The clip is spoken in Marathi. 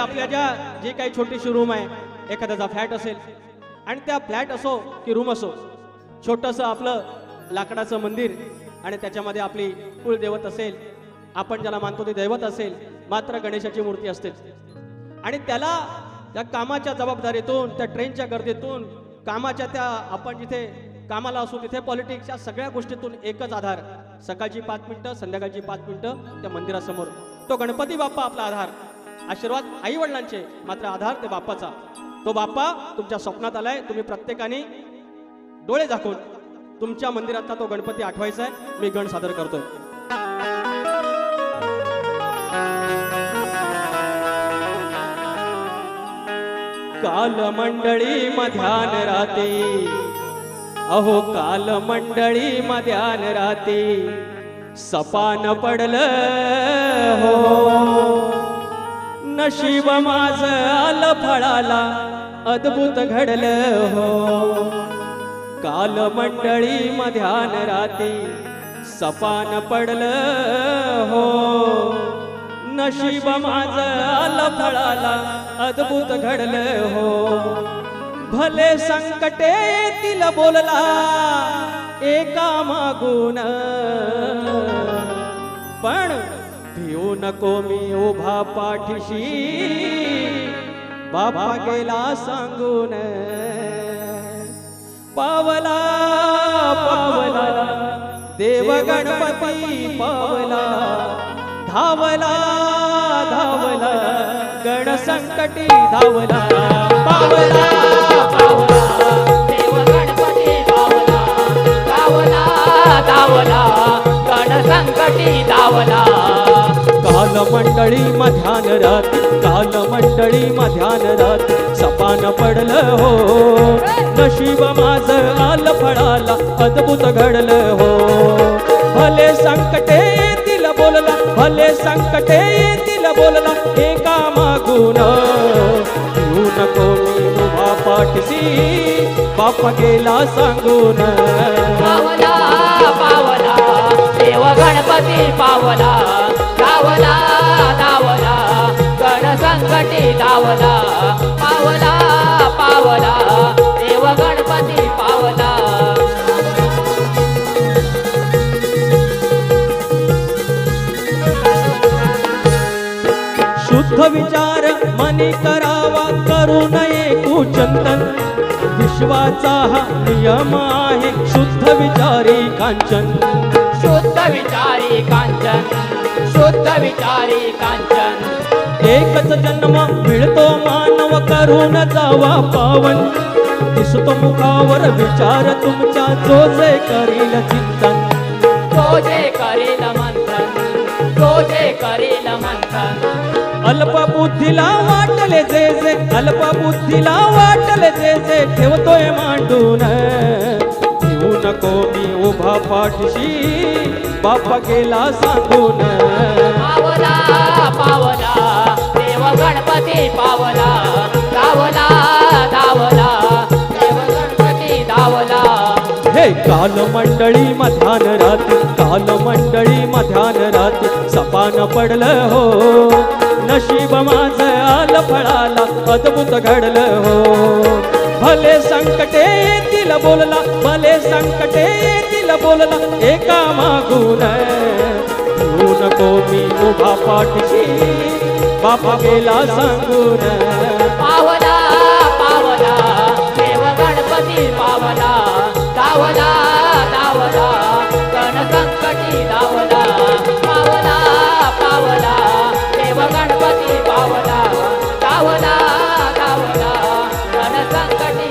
आपल्या ज्या जे काही छोटीशी रूम आहे एखाद्याचा फ्लॅट असेल आणि त्या फ्लॅट असो की रूम असो छोटंसं आपलं लाकडाचं मंदिर आणि त्याच्यामध्ये आपली कुलदैवत असेल आपण ज्याला मानतो ते दैवत असेल मात्र गणेशाची मूर्ती असते. आणि त्याला त्या कामाच्या जबाबदारीतून त्या ट्रेनच्या गर्दीतून कामाच्या त्या आपण जिथे कामाला असू तिथे पॉलिटिक्सच्या सगळ्या गोष्टीतून एकच आधार. सकाळची पाच मिनटं संध्याकाळची पाच मिनटं त्या मंदिरासमोर. तो गणपती बाप्पा आपला आधार. आशीर्वाद आई वडिलांचे मात्र आधार ते बाप्पाचा. तो बाप्पा तुमच्या स्वप्नात आलाय तुम्ही प्रत्येकाने डोळे झाकून तुमच्या मंदिरातला तो गणपती आठवायचा आहे. मी गण सादर करतोय. काल मंडळी मध्यान राती अहो काल मंडळी मध्यान राती सपान पडलं हो. नशीब माझ आलं फळाला. अद्भुत घडलं हो. काल मंडळी मध्यान राती सपान पडलं हो. नशीब माझ आलं फळाला. अद्भुत घडलं हो. भले संकटे तिला बोलला एका मागून भिऊ नको मी उभा पाठीशी. बाबा गेला सांगून. पावला पावला. देव गणपती पावला. धावला धावला. गण संकटी धावला. पावला. मंडळी मध्यान रात काल मंडळी मध्यान रात सपान पडलं हो. नशीब माझं आल फळाला अद्भुत घडलं हो. भले संकटे येतील बोलला भले संकटे येतील बोलला एका मागून? येऊ नको मी उभा पाठशी गेला सांगून. गण संकटी धावला पावला पावला देव गणपती पावला. शुद्ध विचार मनी करावा करू नये कुचंतन. विश्वाचा हा नियम आहे शुद्ध विचारी कांचन. शुद्ध विचारी कांचन शुद्ध विचारी कांचन. एकच जन्म मिळतो मानव करून जावा पावन. दिसतो मुखावर विचार तुमच्या जो जे करील चिंतन. तो जे करेल मंथन तो जे करेल मंथन. अल्प बुद्धीला वाटले जे जे अल्प बुद्धीला वाटले जे जे ठेवतोय मांडून. येऊ नको मी उभा पाठशी बापा गेला सांगून. गणपती पावला धावला धावला. देव गणपती धावला. हे काल मंडळी मध्यान रात्री काल मंडळी मध्यान रात्री सपान पडलं हो. नशीब माझ आल फळाला अद्भुत घडलं हो. भले संकटे येतील बोलला भले संकटे येतील बोलला एका मागून येऊ नको मी उभा पाठशी. बापा गेला सांगून. पावला पावला देव गणपती पावला. दावला दावला गण संकटी दावला पावला पावला देव गणपती पावला. दावला दावला गण संकटी